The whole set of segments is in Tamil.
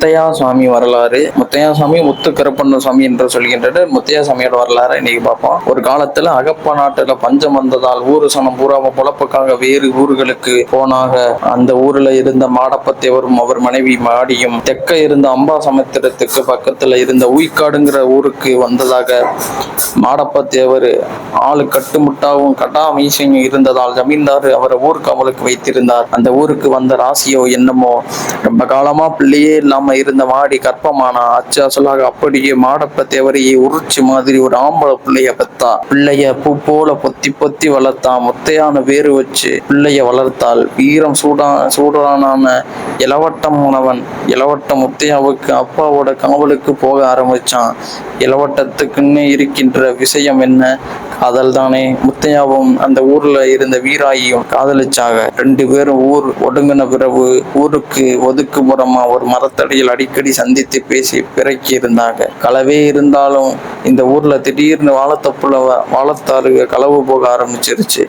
முத்தையா சாமி வரலாறு முத்தையா சாமி முத்து கருப்பண்ண சுவாமி என்று சொல்கின்றது. முத்தையா சுவாமியோட வரலாறு இன்னைக்கு பார்ப்போம். ஒரு காலத்துல அகப்ப நாட்டுல பஞ்சம் வந்ததால் ஊரு சனம் பூராம பொழப்புக்காக வேறு ஊர்களுக்கு போனாக அந்த ஊர்ல இருந்த மாடப்பத்தேவரும் அவர் மனைவி மாடியும் தெற்க இருந்த அம்பா சமுத்திரத்துக்கு பக்கத்துல இருந்த உய்காடுங்கிற ஊருக்கு வந்ததாக மாடப்பத்தேவர் ஆளு கட்டுமுட்டாவும் கட்டா மீசையும் இருந்ததால் ஜமீன்தார் அவரை ஊர் காவலுக்கு வைத்திருந்தார். அந்த ஊருக்கு வந்த ராசியோ என்னமோ ரொம்ப காலமா பிள்ளையே இல்லாம இருந்த மாடி கற்பமானா சொல்லாக அப்படியே மாடப்ப தேவரையை உருச்சி மாதிரி ஒரு ஆம்பளை பிள்ளைய பெத்தா. பிள்ளைய பூ போல பொத்தி பொத்தி வளர்த்தா. முத்தையான வேறு வச்சு பிள்ளைய வளர்த்தாள் வீரம் சூடா சூடானான இளவட்டம் உணவன் இளவட்ட முத்தையாவுக்கு அப்பாவோட காவலுக்கு போக ஆரம்பிச்சான். இளவட்டத்துக்குன்னு இருக்கின்ற விஷயம் என்ன? அதில் தானே முத்தையாவும் அந்த ஊர்ல இருந்த வீராயியும் காதலிச்சாக. ரெண்டு பேரும் ஊர் ஒடுங்கின பிறகு ஊருக்கு ஒதுக்குப்புறமா ஒரு மரத்தடியில் அடிக்கடி சந்தித்து பேசி பிறக்கி இருந்தாங்க களவே இருந்தாலும் இந்த ஊர்ல திடீர்னு வாழத்தப்புல வாழத்தாறு களவு போக ஆரம்பிச்சிருச்சு.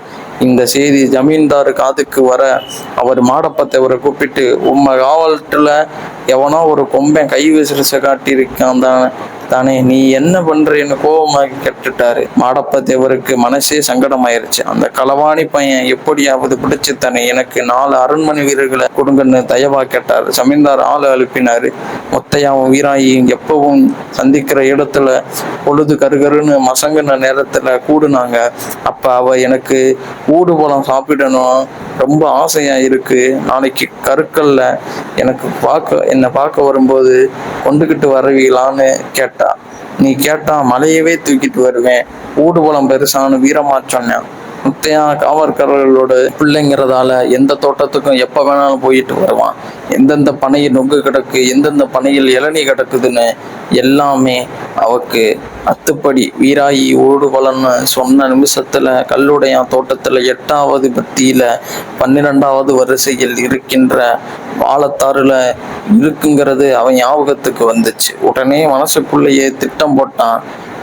இந்த செய்தி ஜமீன்தார் காதுக்கு வர அவர் மாடப்பத்தவரை கூப்பிட்டு உம்ம காவல்ட்டுல எவனோ ஒரு கொம்பன் கை விசிறிச்ச காட்டியிருக்கான் தான். தானே நீ என்ன பண்றேன்னு கோபமாகி கேட்டுட்டாரு மாடப்பத்தேவருக்கு மனசே சங்கடமாயிருச்சு. அந்த களவாணி பையன் எப்படியாவது பிடிச்சு தானே எனக்கு நாலு அரண்மனை வீரர்களை கொடுங்கன்னு தயவா கேட்டாரு. சமீந்தார் ஆளு அனுப்பினாரு மொத்தையாவும் வீராயும் எப்பவும் சந்திக்கிற இடத்துல பொழுது கருகருன்னு மசங்கின நேரத்துல கூடுனாங்க. அப்ப அவ எனக்கு ஊடு பழம் சாப்பிடணும். ரொம்ப ஆசையா இருக்கு. நாளைக்கு கருக்கல்ல எனக்கு பார்க்க என்னை பார்க்க வரும்போது கொண்டுகிட்டு வரவீங்களான்னு கேட்டா. நீ கேட்டா மலையவே தூக்கிட்டு வருவேன். ஊடுபலம் பெருசான்னு வீரமா சொன்னேன் முத்தையா காவற்காரர்களோட பிள்ளைங்கிறதால எந்த தோட்டத்துக்கும் எப்ப வேணாலும் போயிட்டு வருவான். எந்தெந்த பனையில் நொங்கு கிடக்கு எந்தெந்த பனையில் இளநீ கிடக்குதுன்னு எல்லாமே அவக்கு அத்துப்படி வீராயி ஓடுபலன்னு சொன்ன நிமிஷத்துல கல்லுடையான் தோட்டத்துல எட்டாவது பத்தியில பன்னிரெண்டாவது வரிசையில் இருக்கின்ற வாழத்தாறுல இருக்குங்கிறது அவன் ஞாபகத்துக்கு வந்துச்சு. உடனே மனசுக்குள்ளேயே திட்டம் போட்டான்.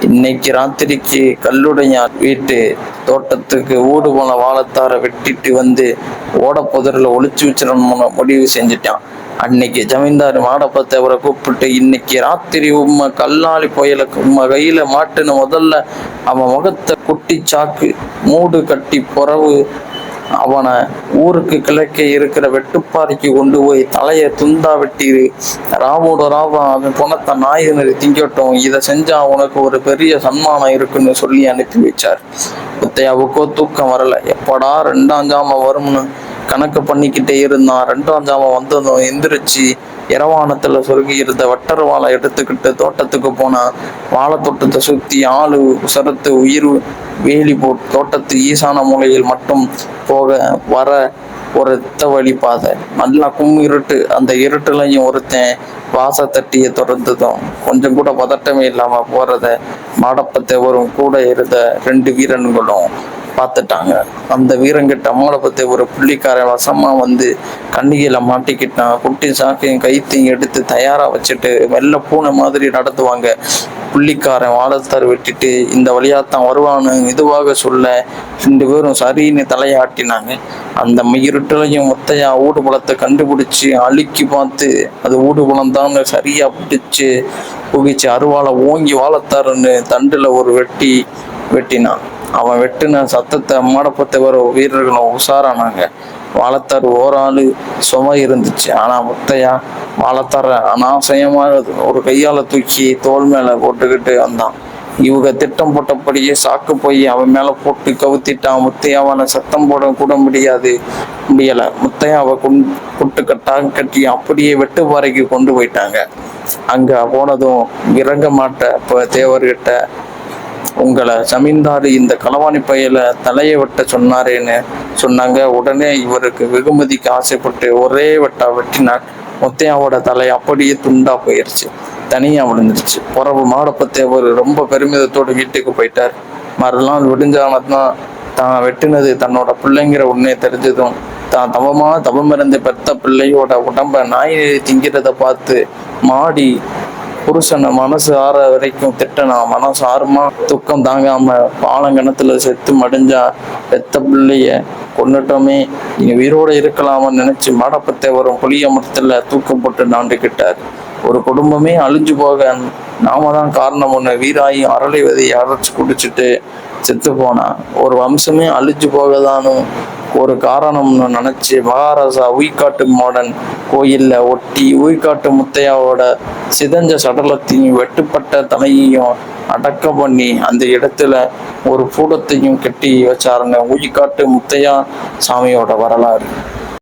இன்னைக்கு ராத்திரிக்கு கல்லுடையான் வீட்டு தோட்டத்துக்கு ஊடு போன வாழத்தாரை வெட்டிட்டு வந்து ஓடப்புதரில் ஒளிச்சு வச்சிடணும்னு முடிவு செஞ்சுட்டான். அன்னைக்கு ஜமீன்தார் மாடப்பத்தவரை கூப்பிட்டு இன்னைக்கு ராத்திரி உம்ம கல்லாளி புயலுக்கு உம்ம கையில மாட்டுன்னு முதல்ல அவன் முகத்தை குட்டி சாக்கு மூடு கட்டி புறவு அவனை ஊருக்கு கிழக்கே இருக்கிற வெட்டுப்பாறைக்கு கொண்டு போய் தலையை துண்டா வெட்டிரு. ராவோட ராவா அவன் குணத்தை நாயினர் திங்கட்டும். இதை செஞ்சா உனக்கு ஒரு பெரிய சன்மானம் இருக்குன்னு சொல்லி அனுப்பி வச்சார். முத்தையாவுக்கோ தூக்கம் வரல. எப்படா ரெண்டாம் ஜாமம் வரும்னு கணக்கு பண்ணிக்கிட்டே இருந்தான். ரெண்டாம் ஜாமம் வந்ததும் எந்திரிச்சு இரவானத்தில் சொருகி இருந்த வட்டர் வாழை எடுத்துக்கிட்டு தோட்டத்துக்கு போனான் வாழை தோட்டத்தை ஆளு உசரத்து உயிர் வேலி போட் தோட்டத்து ஈசான மூலையில் மட்டும் போக வர ஒரு வழி பாதை. நல்லா கும் இருட்டு அந்த இருட்டுலையும் ஒருத்தன் வாச தட்டியை திறந்ததும் கொஞ்சம் கூட பதட்டமே இல்லாம போறத மாடப்பத்தேவரும் கூட இருந்த ரெண்டு வீரன்களும் பார்த்துட்டாங்க அந்த வீரங்கிட்ட அம்மளப்பத்தை ஒரு புள்ளிக்காரன் வசமா வந்து கண்ணிகையில மாட்டிக்கிட்டான். குட்டி சாக்கையும் கைத்தையும் எடுத்து தயாரா வச்சுட்டு வெள்ளை பூனை மாதிரி நடத்துவாங்க. புள்ளிக்காரன் வாழத்தார் வெட்டிட்டு இந்த வழியாத்தான் வருவான்னு இதுவாக சொல்ல ரெண்டு பேரும் சரின்னு தலையாட்டினாங்க. அந்த மயிருட்டலையும் முத்தையா ஊடுபலத்தை கண்டுபிடிச்சு அழுக்கி பார்த்து அது ஊடுபலம் தான் சரியா பிடிச்சு புகிச்சு அருவாளை ஓங்கி வாழத்தாருன்னு தண்டுல ஒரு வெட்டி வெட்டினான். அவன் வெட்டின சத்தத்தை மாடப்பத்தை வர வீரர்களும் உஷாரானாங்க. வாழத்தார் ஓராளு சுமை இருந்துச்சு. ஆனா முத்தையா வாழத்தார அனாசயமா ஒரு கையால தூக்கி தோல் மேல போட்டுக்கிட்டு வந்தான். இவங்க திட்டம் போட்டபடியே சாக்கு போய் அவன் மேல போட்டு கவுத்திட்டான். முத்தையாவான சத்தம் போட கூட முடியாது முடியல. முத்தையாவை குன் குட்டுக்கட்டாக கட்டி அப்படியே வெட்டுப்பாறைக்கு கொண்டு போயிட்டாங்க. அங்க போனதும் இறங்க மாட்ட இப்போ தேவர்கிட்ட உங்களை ஜமீன்தாரு இந்த களவாணி பையில தலையை வெட்ட சொன்னாரேன்னு சொன்னாங்க. உடனே இவருக்கு வெகுமதிக்கு ஆசைப்பட்டு ஒரே வெட்டா வெட்டினார் முத்தையாவோட தலை அப்படியே துண்டா போயிருச்சு. தனியா விழுந்துருச்சு. புறவு மாடப்பத்தேவர் ரொம்ப பெருமிதத்தோடு வீட்டுக்கு போயிட்டார். மறுநாள் விடிஞ்சானதான் தான் வெட்டினது தன்னோட பிள்ளைங்கிற உண்மையை தெரிஞ்சதும் தான் தவமா தவமிருந்து பெத்த பிள்ளையோட உடம்ப நாய் திங்கிறத பார்த்து மாடி புருஷனை மனசு ஆற வரைக்கும் திட்டனா மனசு ஆறுமா துக்கம் தாங்காம பாலங்கணத்துல செத்து மடிஞ்சா பெத்த பிள்ளைய கொண்டுட்டோமே இனி உயிரோட இருக்கலாம்னு நினைச்சு மாடப்பத்தை வரும் புளிய மரத்துல தூக்கம் போட்டு நாண்டுக்கிட்டார் ஒரு குடும்பமே அழிஞ்சு போக நாம தான் காரணம். ஒன்று வீராயி அரளி விதையை அரைச்சு குடிச்சிட்டு செத்து போனா ஒரு வம்சமே அழிஞ்சு போகதானும் ஒரு காரணம்னு நினச்சி மகாராஜா உய்காட்டு மாடன் கோயிலில் ஒட்டி உய்காட்டு முத்தையாவோட சிதஞ்ச சடலத்தையும் வெட்டுப்பட்ட தலையையும் அடக்கம் பண்ணி அந்த இடத்துல ஒரு பூடத்தையும் கட்டி வச்சாருங்க. உய்காட்டு முத்தையா சாமியோட வரலாறு.